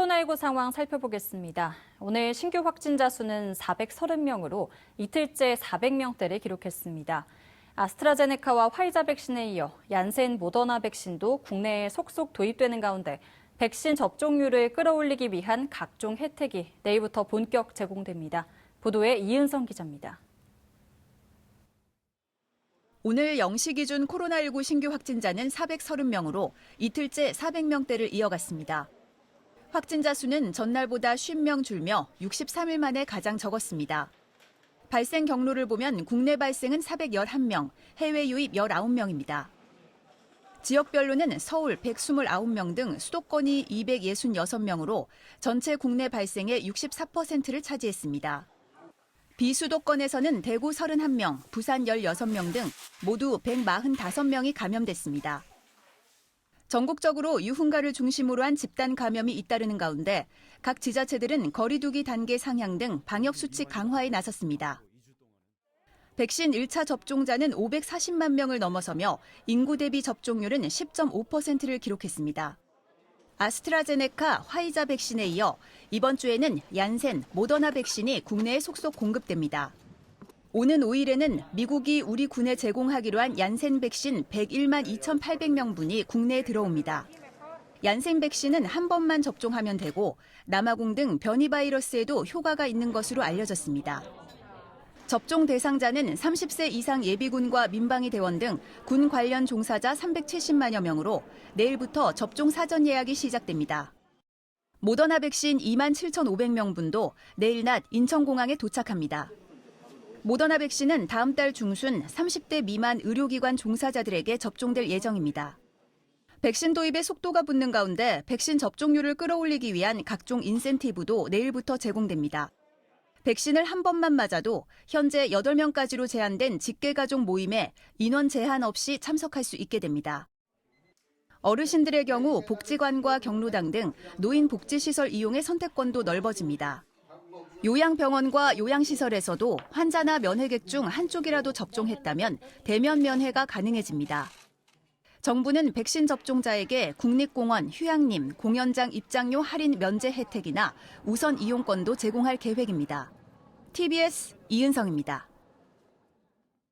코로나19 상황 살펴보겠습니다. 오늘 신규 확진자 수는 430명으로 이틀째 400명대를 기록했습니다. 아스트라제네카와 화이자 백신에 이어 얀센 모더나 백신도 국내에 속속 도입되는 가운데 백신 접종률을 끌어올리기 위한 각종 혜택이 내일부터 본격 제공됩니다. 보도에 이은성 기자입니다. 오늘 0시 기준 코로나19 신규 확진자는 430명으로 이틀째 400명대를 이어갔습니다. 확진자 수는 전날보다 50명 줄며 63일 만에 가장 적었습니다. 발생 경로를 보면 국내 발생은 411명, 해외 유입 19명입니다. 지역별로는 서울 129명 등 수도권이 266명으로 전체 국내 발생의 64%를 차지했습니다. 비수도권에서는 대구 31명, 부산 16명 등 모두 145명이 감염됐습니다. 전국적으로 유흥가를 중심으로 한 집단 감염이 잇따르는 가운데 각 지자체들은 거리두기 단계 상향 등 방역 수칙 강화에 나섰습니다. 백신 1차 접종자는 540만 명을 넘어서며 인구 대비 접종률은 10.5%를 기록했습니다. 아스트라제네카, 화이자 백신에 이어 이번 주에는 얀센, 모더나 백신이 국내에 속속 공급됩니다. 오는 5일에는 미국이 우리 군에 제공하기로 한 얀센 백신 101만 2,800명분이 국내에 들어옵니다. 얀센 백신은 한 번만 접종하면 되고 남아공 등 변이 바이러스에도 효과가 있는 것으로 알려졌습니다. 접종 대상자는 30세 이상 예비군과 민방위 대원 등 군 관련 종사자 370만여 명으로 내일부터 접종 사전 예약이 시작됩니다. 모더나 백신 2만 7,500명분도 내일 낮 인천공항에 도착합니다. 모더나 백신은 다음 달 중순 30대 미만 의료기관 종사자들에게 접종될 예정입니다. 백신 도입에 속도가 붙는 가운데 백신 접종률을 끌어올리기 위한 각종 인센티브도 내일부터 제공됩니다. 백신을 한 번만 맞아도 현재 8명까지로 제한된 직계가족 모임에 인원 제한 없이 참석할 수 있게 됩니다. 어르신들의 경우 복지관과 경로당 등 노인 복지시설 이용의 선택권도 넓어집니다. 요양병원과 요양시설에서도 환자나 면회객 중 한쪽이라도 접종했다면 대면 면회가 가능해집니다. 정부는 백신 접종자에게 국립공원, 휴양림, 공연장 입장료 할인 면제 혜택이나 우선 이용권도 제공할 계획입니다. TBS 이은성입니다.